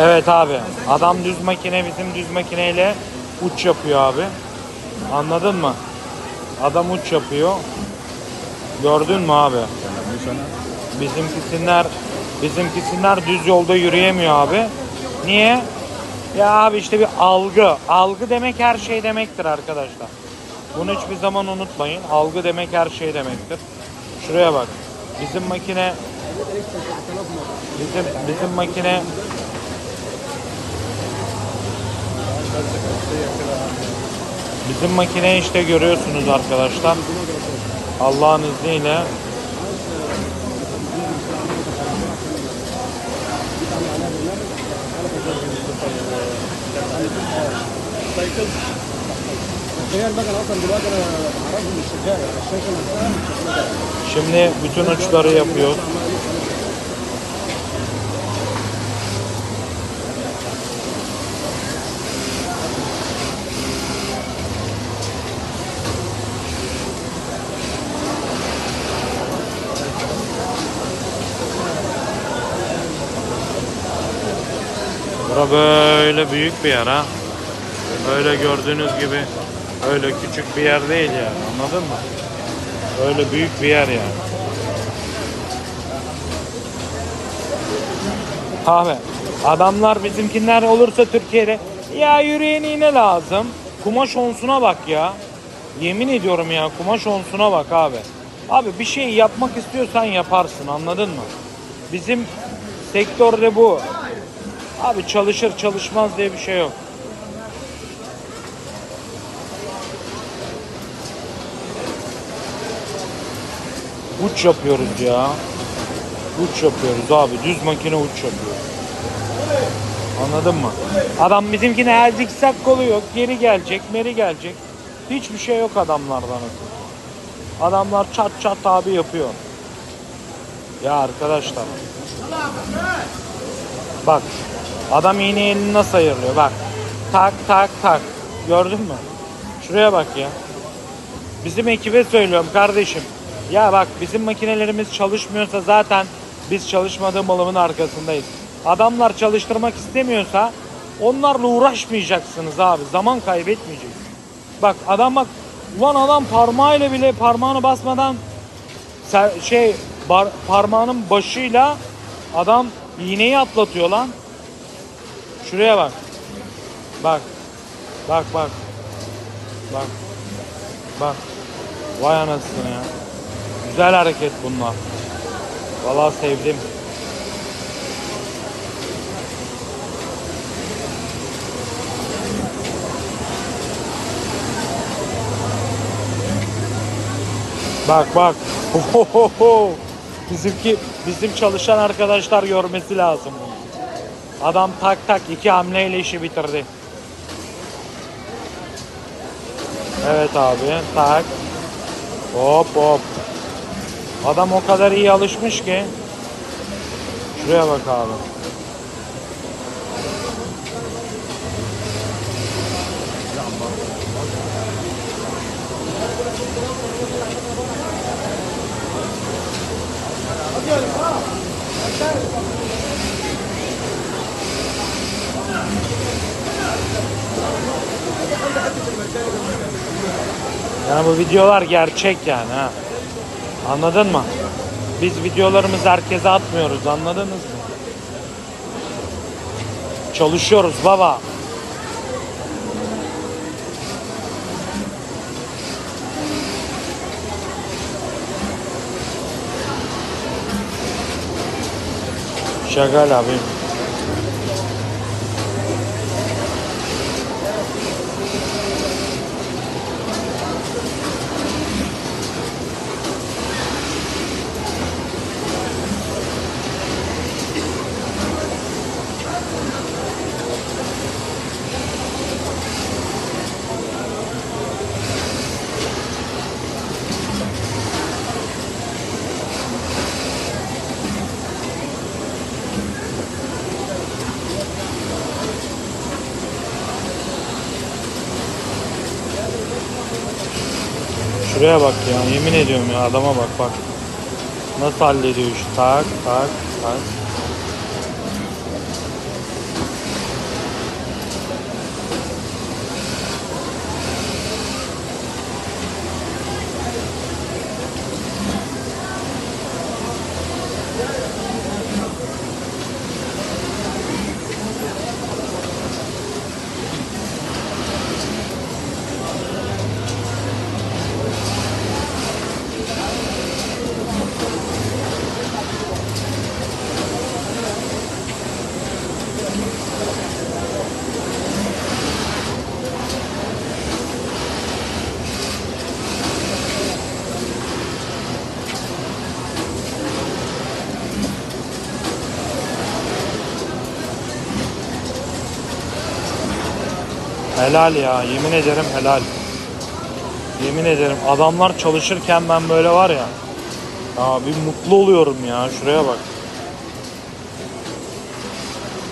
Evet abi. Adam düz makine bizim düz makineyle uç yapıyor abi. Anladın mı? Adam uç yapıyor. Gördün mü abi? Bizimkisinler bizimkisinler düz yolda yürüyemiyor abi. Niye? Ya abi işte bir algı. Algı demek her şey demektir arkadaşlar. Bunu hiçbir zaman unutmayın. Algı demek her şey demektir. Şuraya bak. Bizim makine Bizim, bizim makine Bizim makine işte görüyorsunuz arkadaşlar. Allah'ın izniyle Cycle Şimdi bütün uçları yapıyoruz. Bura böyle büyük bir yer ha. Böyle gördüğünüz gibi öyle küçük bir yer değil yani anladın mı? Öyle büyük bir yer yani. Abi adamlar bizimkiler olursa Türkiye'de ya yürüyen iğne lazım. Kumaş onsuna bak ya. Yemin ediyorum ya kumaş onsuna bak abi. Abi bir şey yapmak istiyorsan yaparsın anladın mı? Bizim sektörde bu. Abi çalışır çalışmaz diye bir şey yok. Uç yapıyoruz ya. Uç yapıyoruz abi. Düz makine uç yapıyoruz. Anladın mı? Adam bizimkine her zikzak kolu yok. Geri gelecek, meri gelecek. Hiçbir şey yok adamlardan. Adamlar çat çat abi yapıyor. Ya arkadaşlar. Bak. Adam iğneyi elini nasıl ayırıyor? Bak. Tak tak tak. Gördün mü? Şuraya bak ya. Bizim ekibe söylüyorum kardeşim. Ya bak bizim makinelerimiz çalışmıyorsa zaten biz çalışmadığı malımın arkasındayız. Adamlar çalıştırmak istemiyorsa onlarla uğraşmayacaksınız abi. Zaman kaybetmeyeceksiniz. Bak adam bak ulan adam parmağıyla bile parmağını basmadan şey bar- parmağının başıyla adam iğneyi atlatıyor lan. Şuraya bak. Bak. Bak bak. Bak. Bak. Vay anasını ya. Güzel hareket bunlar. Vallahi sevdim. Bak bak. Ohohoho. Bizimki bizim çalışan arkadaşlar görmesi lazım. Adam tak tak iki hamleyle işi bitirdi. Evet abi tak. Hop hop. Adam o kadar iyi alışmış ki. Şuraya bak abi. Yani bu videolar gerçek yani ha. Anladın mı? Biz videolarımızı herkese atmıyoruz anladınız mı? Çalışıyoruz baba. Şagal abi. Şuraya bak ya yemin ediyorum ya adama bak bak. Nasıl hallediyor işi tak tak tak. Helal ya yemin ederim helal. Yemin ederim adamlar çalışırken ben böyle var ya. Ya bir mutlu oluyorum ya şuraya bak.